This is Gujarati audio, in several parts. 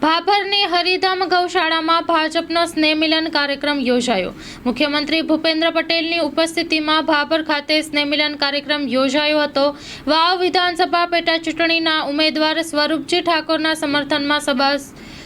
ભાભરની હરિધામ ગૌશાળામાં ભાજપનો સ્નેહમિલન કાર્યક્રમ યોજાયો. મુખ્યમંત્રી ભૂપેન્દ્ર પટેલની ઉપસ્થિતિમાં ભાભર ખાતે સ્નેહમિલન કાર્યક્રમ યોજાયો હતો. વાવ વિધાનસભા પેટા ચૂંટણીના ઉમેદવાર સ્વરૂપજી ઠાકોરના સમર્થનમાં સભા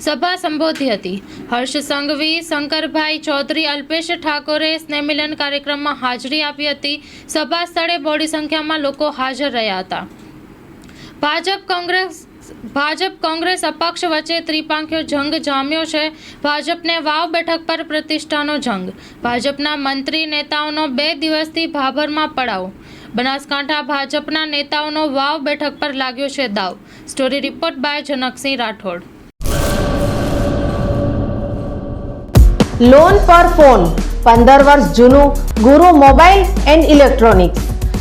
સભા સંબોધી હતી. હર્ષ સંઘવી, શંકરભાઈ ચૌધરી, અલ્પેશ ઠાકોરે સ્નેહમિલન કાર્યક્રમમાં હાજરી આપી હતી. સભા સ્થળે બોડી સંખ્યામાં લોકો હાજર રહ્યા હતા. ભાજપ કોંગ્રેસ ભાજપ કોંગ્રેસ અપક્ષ વચ્ચે ત્રિપાંખ્યો જંગ જામ્યો છે. ભાજપને વાવ બેઠક પર પ્રતિષ્ઠાનો જંગ. ભાજપના મંત્રી નેતાઓનો બે દિવસથી ભાભરમાં પડાવ. બનાસકાંઠા ભાજપના નેતાઓનો વાવ બેઠક પર લાગ્યો છે દાવ. Story report by Janaksinh Rathod. Loan પર ફોન પંદર વર્ષ જૂનું, ગુરુ મોબાઈલ એન્ડ ઇલેક્ટ્રોનિક્સ.